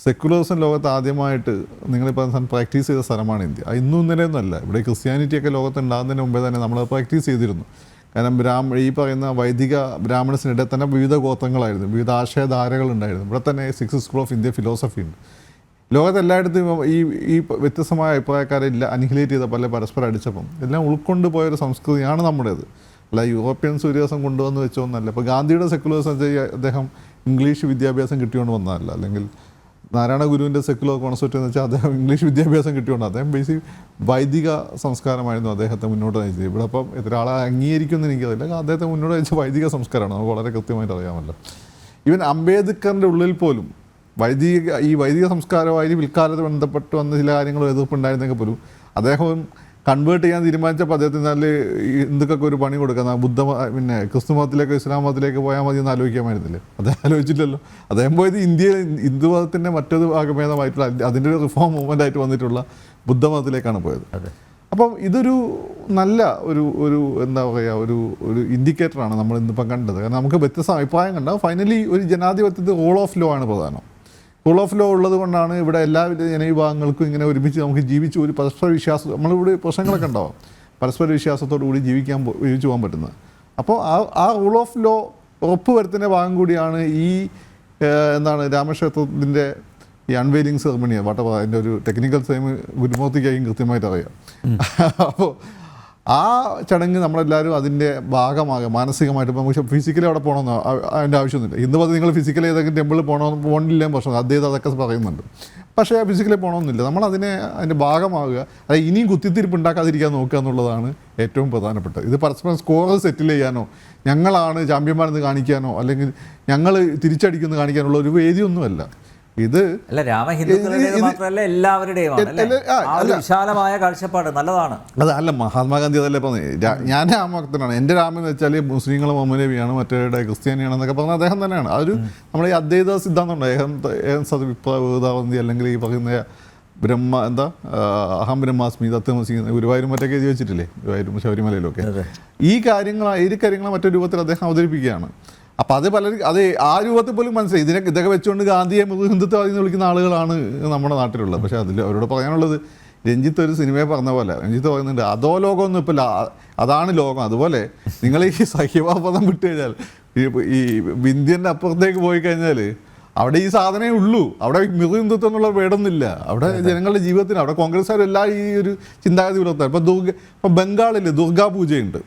സെക്കുലേഴ്സും ലോകത്ത് ആദ്യമായിട്ട് നിങ്ങളിപ്പോൾ പ്രാക്ടീസ് ചെയ്ത സ്ഥലമാണ് ഇന്ത്യ. ഇന്നും ഇന്നലെയൊന്നുമല്ല ഇവിടെ ക്രിസ്ത്യാനിറ്റിയൊക്കെ ലോകത്ത് ഉണ്ടാകുന്നതിന് മുമ്പേ തന്നെ നമ്മൾ പ്രാക്ടീസ് ചെയ്തിരുന്നു. കാരണം ബ്രാഹ്മ ഈ പറയുന്ന വൈദിക ബ്രാഹ്മണസിനിടെ തന്നെ വിവിധ ഗോത്രങ്ങളായിരുന്നു. വിവിധ ആശയധാരകളുണ്ടായിരുന്നു. ഇവിടെ തന്നെ six school of India philosophy ഉണ്ട്. ലോകത്ത് എല്ലായിടത്തും ഈ ഈ വ്യത്യസ്തമായ അഭിപ്രായക്കാരെ ഇല്ല അനിഹിലേറ്റ് ചെയ്ത പല പരസ്പരം അടിച്ചപ്പം എല്ലാം ഉൾക്കൊണ്ട് പോയൊരു സംസ്കൃതിയാണ് നമ്മുടേത്. അല്ല യൂറോപ്യൻ ഒരു ദിവസം കൊണ്ടുവന്ന് വെച്ചോന്നല്ല ഇപ്പോൾ ഗാന്ധിയുടെ സെക്കുലേഴ്സ് അദ്ദേഹം ഇംഗ്ലീഷ് വിദ്യാഭ്യാസം കിട്ടിയോണ്ട് വന്നതല്ല. അല്ലെങ്കിൽ നാരായണ ഗുരുവിന്റെ സെക്കുലർ കോൺസെപ്റ്റ് എന്ന് വെച്ചാൽ അദ്ദേഹം ഇംഗ്ലീഷ് വിദ്യാഭ്യാസം കിട്ടിയോണ്ട് അദ്ദേഹം ബേസിക് വൈദിക സംസ്കാരമായിരുന്നു അദ്ദേഹത്തെ മുന്നോട്ട് നയിച്ചത്. ഇവിടെ അപ്പം എത്ര ആളെ അംഗീകരിക്കുമെന്ന് എനിക്കറിയില്ല. അദ്ദേഹത്തെ മുന്നോട്ട് നയിച്ച വൈദിക സംസ്കാരമാണ്. നമുക്ക് വളരെ കൃത്യമായിട്ട് അറിയാമല്ലോ. ഈവൻ അംബേദ്കറിന്റെ ഉള്ളിൽ പോലും വൈദിക ഈ വൈദിക സംസ്കാരമായി പിൽക്കാലത്ത് ബന്ധപ്പെട്ട് വന്ന ചില കാര്യങ്ങൾ എതിർപ്പുണ്ടായിരുന്നെങ്കിൽ പോലും അദ്ദേഹം കൺവേർട്ട് ചെയ്യാൻ തീരുമാനിച്ചപ്പോൾ അദ്ദേഹത്തിന് നല്ല ഹിന്ദുക്കൊക്കെ ഹിന്ദുക്കൾക്ക് ഒരു പണി കൊടുക്കുന്ന ബുദ്ധ പിന്നെ ക്രിസ്തു മതത്തിലേക്ക് ഇസ്ലാം മതത്തിലേക്ക് പോയാൽ മതി എന്ന് ആലോചിക്കാമായിരുന്നില്ലേ? അദ്ദേഹം ആലോചിച്ചില്ലല്ലോ. അദ്ദേഹം പോയത് ഇന്ത്യയിൽ ഹിന്ദു മതത്തിന്റെ മറ്റൊരു ഭാഗഭേദമായിട്ടുള്ള അതി- അതിന്റെ ഒരു റിഫോം മൂവ്മെന്റ് ആയിട്ട് വന്നിട്ടുള്ള ബുദ്ധമതത്തിലേക്കാണ് പോയത്. അപ്പം ഇതൊരു നല്ല ഒരു ഒരു എന്താ പറയുക ഒരു ഒരു ഇൻഡിക്കേറ്ററാണ് നമ്മൾ ഇന്നിപ്പം കണ്ടത്. കാരണം നമുക്ക് വ്യത്യസ്ത അഭിപ്രായം കണ്ടാൽ ഫൈനലി ഒരു ജനാധിപത്യത്തിൽ റോൾ ഓഫ് ലോ ആണ് പ്രധാനം. റൂൾ ഓഫ് ലോ ഉള്ളത് കൊണ്ടാണ് ഇവിടെ എല്ലാവിധ ജനവിഭാഗങ്ങൾക്കും ഇങ്ങനെ ഒരുമിച്ച് നമുക്ക് ജീവിച്ച് ഒരു പരസ്പര വിശ്വാസം നമ്മളിവിടെ പ്രശ്നങ്ങളൊക്കെ ഉണ്ടാവും. പരസ്പര വിശ്വാസത്തോടു കൂടി ജീവിക്കാൻ ജീവിച്ചു പോകാൻ പറ്റുന്നത്. അപ്പോൾ ആ ആ റൂൾ ഓഫ് ലോ ഉറപ്പ് വരുത്തുന്ന ഭാഗം കൂടിയാണ് ഈ എന്താണ് രാമക്ഷേത്രത്തിന്റെ ഈ അൺവെയിലിംഗ് സെറമണിയാണ് വാട്ടപ്പ അതിന്റെ ഒരു ടെക്നിക്കൽ സെയിം ഗുരുമൂർത്തിക്കായും കൃത്യമായിട്ട് അറിയാം അപ്പോൾ ആ ചടങ്ങ് നമ്മളെല്ലാവരും അതിന്റെ ഭാഗമാകുക മാനസികമായിട്ട് ഇപ്പം പക്ഷേ ഫിസിക്കലി അവിടെ പോകണമെന്ന് അതിന്റെ ആവശ്യമൊന്നുമില്ല. ഇന്ന് പറഞ്ഞ് നിങ്ങൾ ഫിസിക്കലി ഏതെങ്കിലും ടെമ്പിളിൽ പോകണമെന്ന് പോകണില്ല പ്രശ്നം. അദ്ദേഹം അതൊക്കെ പറയുന്നുണ്ട്. പക്ഷേ ഫിസിക്കലി പോകണമെന്നില്ല. നമ്മൾ അതിനെ അതിന്റെ ഭാഗമാകുക അതായത് ഇനിയും കുത്തിത്തിരിപ്പ് ഉണ്ടാക്കാതിരിക്കാൻ നോക്കുക എന്നുള്ളതാണ് ഏറ്റവും പ്രധാനപ്പെട്ടത് ഇത് പരസ്പരം സ്കോർ സെറ്റിൽ ചെയ്യാനോ ഞങ്ങളാണ് ചാമ്പ്യന്മാരെന്ന് കാണിക്കാനോ അല്ലെങ്കിൽ ഞങ്ങൾ തിരിച്ചടിക്കുന്നു കാണിക്കാനുള്ള ഒരു വേദിയൊന്നുമല്ല. ഇത് അല്ല ഇത് മാത്രമല്ല എല്ലാവരുടെയും. വിശാലമായ കാഴ്ചപ്പാട് നല്ലതാണ്. അത് അല്ല മഹാത്മാഗാന്ധി അതല്ലേ പറഞ്ഞത്? ഞാൻ രാമഭക്തനാണ്. എന്റെ രാമൻ എന്ന് വെച്ചാൽ മുസ്ലിങ്ങൾ മറ്റേ ക്രിസ്ത്യാനിയാണ് എന്നൊക്കെ പറഞ്ഞാൽ അദ്ദേഹം തന്നെയാണ്. അതൊരു നമ്മുടെ ഈ അദ്വൈത സിദ്ധാന്തം ഉണ്ട് ഏഹം സദ്വിപ്രവൃതാവന്തി അല്ലെങ്കിൽ ഈ പറയുന്ന ബ്രഹ്മ എന്താ അഹം ബ്രഹ്മാസ്മി തത്വമസി എന്ന് ഗുരുവായൂരും മറ്റൊക്കെ എഴുതി വെച്ചിട്ടില്ലേ? ഗുരുവായൂരും ശബരിമലയിലൊക്കെ. ഈ കാര്യങ്ങൾ ഈ കാര്യങ്ങൾ മറ്റൊരു രൂപത്തിൽ അദ്ദേഹം അവതരിപ്പിക്കുകയാണ്. അപ്പം അത് പലരും അത് ആ രൂപത്തിൽ പോലും മനസ്സിലായി. ഇതിനെ ഇതൊക്കെ വെച്ചുകൊണ്ട് ഗാന്ധിയെ ഹിന്ദുത്വവാദി എന്ന് വിളിക്കുന്ന ആളുകളാണ് നമ്മുടെ നാട്ടിലുള്ളത്. പക്ഷേ അതിൽ അവരോട് പറയാനുള്ളത് രഞ്ജിത്ത് ഒരു സിനിമയെ പറഞ്ഞ പോലെ രഞ്ജിത്ത് പറയുന്നുണ്ട് അതോ ലോകമൊന്നും ഇപ്പം അതാണ് ലോകം. അതുപോലെ നിങ്ങൾ ഈ സഹ്യവാപദം വിട്ട് കഴിഞ്ഞാൽ ഈ വിന്ധ്യന്റെ അപ്പുറത്തേക്ക് പോയി കഴിഞ്ഞാൽ അവിടെ ഈ സാധനമേ ഉള്ളൂ. അവിടെ മൃദു ഹിന്ദുത്വം എന്നുള്ള വേടൊന്നുമില്ല അവിടെ ജനങ്ങളുടെ ജീവിതത്തിന് അവിടെ കോൺഗ്രസ്സുകാരെല്ലാം ഈ ഒരു ചിന്താഗതി പുലർത്താറ് ഇപ്പം ദുർഗ ഇപ്പം ബംഗാളിൽ ദുർഗാപൂജയുണ്ട്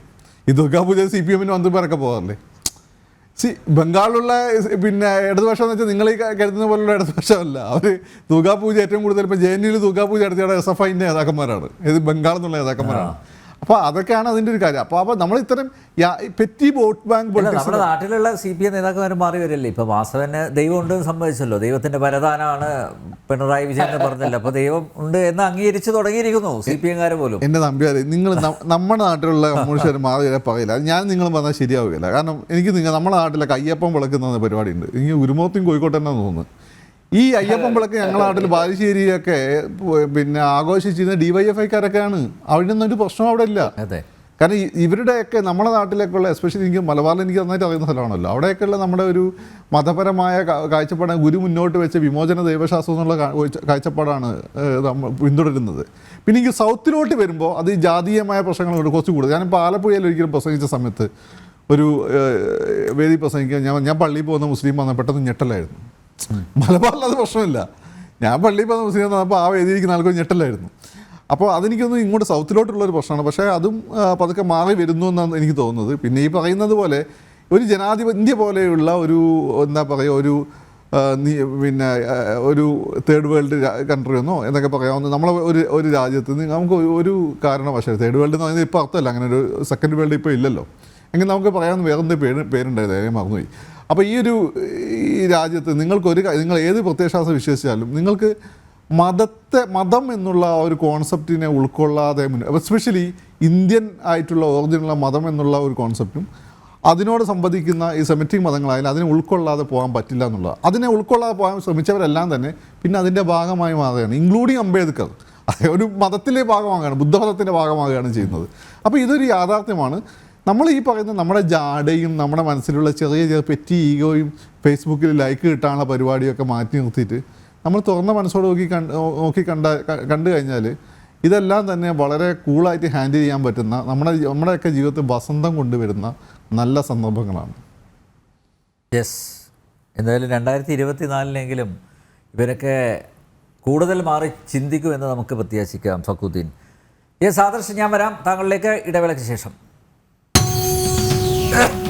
ഈ ദുർഗാപൂജ സി പി എമ്മിന് മന്ത്രിമാരൊക്കെ പോകാറില്ലേ? സി ബംഗാളിലുള്ള പിന്നെ ഇടതുപക്ഷം എന്ന് വെച്ചാൽ നിങ്ങൾ ഈ കരുതുന്ന പോലുള്ള ഇടതുപക്ഷമല്ല. അവർ ദുർഗാപൂജ ഏറ്റവും കൂടുതൽ ഇപ്പോൾ ജെ എൻ യുവിൽ ദുർഗാപൂജ നടത്തിയ എസ് എഫ് ഐന്റെ നേതാക്കന്മാരാണ്. ഇത് ബംഗാളിൽ നിന്നുള്ള നേതാക്കന്മാരാണ്. അപ്പോൾ അതൊക്കെയാണ് അതിന്റെ ഒരു കാര്യം. അപ്പോൾ അപ്പോൾ നമ്മൾ ഇത്തരം പെറ്റി വോട്ട് ബാങ്ക് നമ്മുടെ നാട്ടിലുള്ള സി പി എം നേതാക്കന്മാർ മാറി വരില്ലേ? ഇപ്പൊ വാസവന് ദൈവം ഉണ്ട് സംഭവിച്ചല്ലോ സമ്മതിച്ചല്ലോ. ദൈവത്തിന്റെ പരദാനാണ് പിണറായി വിജയൻ എന്ന് പറഞ്ഞല്ലോ. അപ്പൊ ദൈവം ഉണ്ട് എന്ന് അംഗീകരിച്ച് തുടങ്ങിയിരിക്കുന്നു സി പി എംകാർ പോലും. എന്റെ നമ്പ്യാർ നിങ്ങൾ നമ്മുടെ നാട്ടിലുള്ള മനുഷ്യർ മാറി വരെ പറയില്ല. ഞാൻ നിങ്ങൾ പറഞ്ഞാൽ ശരിയാവുകയില്ല കാരണം എനിക്ക് നിങ്ങൾ നമ്മുടെ നാട്ടിലെ കയ്യപ്പം വിളക്കുന്ന പരിപാടിയുണ്ട്. എനിക്ക് ഉരുമോത്തും കോഴിക്കോട്ട് തന്നെ തോന്നുന്നു ഈ അയ്യപ്പം വിളക്ക് ഞങ്ങളുടെ നാട്ടിൽ ബാലുശ്ശേരിയൊക്കെ പിന്നെ ആഘോഷിച്ചിരുന്ന ഡി വൈ എഫ് ഐക്കാരൊക്കെയാണ് അവിടെ നിന്നും ഒരു പ്രശ്നം അവിടെ ഇല്ല അതെ. കാരണം ഇവരുടെയൊക്കെ നമ്മുടെ നാട്ടിലേക്കുള്ള എസ്പെഷ്യലി എനിക്ക് മലബാറിൽ എനിക്ക് നന്നായിട്ട് അറിയുന്ന സ്ഥലമാണല്ലോ. അവിടെയൊക്കെയുള്ള നമ്മുടെ ഒരു മതപരമായ കാഴ്ചപ്പാടാണ് ഗുരു മുന്നോട്ട് വെച്ച വിമോചന ദൈവശാസ്ത്രം എന്നുള്ള കാഴ്ചപ്പാടാണ് പിന്തുടരുന്നത്. പിന്നെ എനിക്ക് സൗത്തിലോട്ട് വരുമ്പോൾ അത് ജാതീയമായ പ്രശ്നങ്ങളുണ്ട് കുറച്ച് കൂടുതൽ. ഞാനിപ്പോൾ ആലപ്പുഴയിൽ ഒരിക്കലും പ്രസംഗിച്ച സമയത്ത് ഒരു വേദി പ്രസംഗിക്കാൻ ഞാൻ ഞാൻ പള്ളിയിൽ പോകുന്ന മുസ്ലിം വന്ന പെട്ടെന്ന് ഞെട്ടലായിരുന്നു. മലബാറിൽ അത് പ്രശ്നമില്ല. ഞാൻ പള്ളിയിൽ പോകുന്ന മുസ്ലിം അപ്പോൾ ആ വേദിയിരിക്കുന്ന ആൾക്കൊരു ഞെട്ടലായിരുന്നു. അപ്പോൾ അതെനിക്കൊന്നും ഇങ്ങോട്ട് സൗത്തിലോട്ടുള്ളൊരു പ്രശ്നമാണ്. പക്ഷേ അതും പതുക്കെ മാറി വരുന്നു എന്നാണ് എനിക്ക് തോന്നുന്നത്. പിന്നെ ഈ പറയുന്നത് പോലെ ഒരു ജനാധിപത്യ ഇന്ത്യ പോലെയുള്ള ഒരു എന്താ പറയുക ഒരു പിന്നെ ഒരു തേർഡ് വേൾഡ് കൺട്രി ഒന്നോ എന്നൊക്കെ പറയാവുന്ന നമ്മളെ ഒരു ഒരു രാജ്യത്ത് നിന്ന് നമുക്ക് ഒരു- കാരണവശാലും തേർഡ് വേൾഡ് എന്ന് പറയുന്നത് ഇപ്പോൾ അർത്ഥമല്ല. അങ്ങനെ ഒരു സെക്കൻഡ് വേൾഡ് ഇപ്പോൾ ഇല്ലല്ലോ. എങ്കിൽ നമുക്ക് പറയാവുന്ന വേറെന്ത് പേര് പേരുണ്ടായത് മറന്നുപോയി. അപ്പോൾ ഈ ഒരു ഈ രാജ്യത്ത് നിങ്ങൾക്കൊരു നിങ്ങൾ ഏത് പ്രത്യയശാസ്ത്രം വിശ്വസിച്ചാലും നിങ്ങൾക്ക് മതത്തെ മതം എന്നുള്ള ഒരു കോൺസെപ്റ്റിനെ ഉൾക്കൊള്ളാതെ എസ്പെഷ്യലി ഇന്ത്യൻ ആയിട്ടുള്ള ഒറിജിനുള്ള മതം എന്നുള്ള ഒരു കോൺസെപ്റ്റും അതിനോട് സംബന്ധിക്കുന്ന ഈ സെമിറ്റിക് മതങ്ങളായാലും അതിനെ ഉൾക്കൊള്ളാതെ പോകാൻ പറ്റില്ല എന്നുള്ളത് അതിനെ ഉൾക്കൊള്ളാതെ പോകാൻ ശ്രമിച്ചവരെല്ലാം തന്നെ പിന്നെ അതിന്റെ ഭാഗമായി മാറുകയാണ് ഇൻക്ലൂഡിങ് അംബേദ്കർ. ഒരു മതത്തിലെ ഭാഗമാകുകയാണ് ബുദ്ധമതത്തിന്റെ ഭാഗമാകുകയാണ് ചെയ്യുന്നത്. അപ്പോൾ ഇതൊരു യാഥാർത്ഥ്യമാണ്. നമ്മൾ ഈ പറയുന്ന നമ്മുടെ ജാടയും നമ്മുടെ മനസ്സിലുള്ള ചെറിയ ചെറിയ പെറ്റി ഈഗോയും ഫേസ്ബുക്കിൽ ലൈക്ക് കിട്ടാനുള്ള പരിപാടിയൊക്കെ മാറ്റി നിർത്തിയിട്ട് നമ്മൾ തുറന്ന മനസ്സോട് നോക്കി കണ്ട് നോക്കി കണ്ട കണ്ടു കഴിഞ്ഞാൽ ഇതെല്ലാം തന്നെ വളരെ കൂളായിട്ട് ഹാൻഡിൽ ചെയ്യാൻ പറ്റുന്ന നമ്മുടെ നമ്മുടെയൊക്കെ ജീവിതത്തിൽ വസന്തം കൊണ്ടുവരുന്ന നല്ല സന്ദർഭങ്ങളാണ്. യെസ്. എന്തായാലും രണ്ടായിരത്തി ഇരുപത്തിനാലിലെങ്കിലും ഇവരൊക്കെ കൂടുതൽ മാറി ചിന്തിക്കുമെന്ന് നമുക്ക് പ്രത്യാശിക്കാം ഫക്കുദ്ദീൻ യെസ് ആദർശ് ഞാൻ വരാം. താങ്കളിലേക്ക് ഇടവേളയ്ക്ക് ശേഷം. Ugh!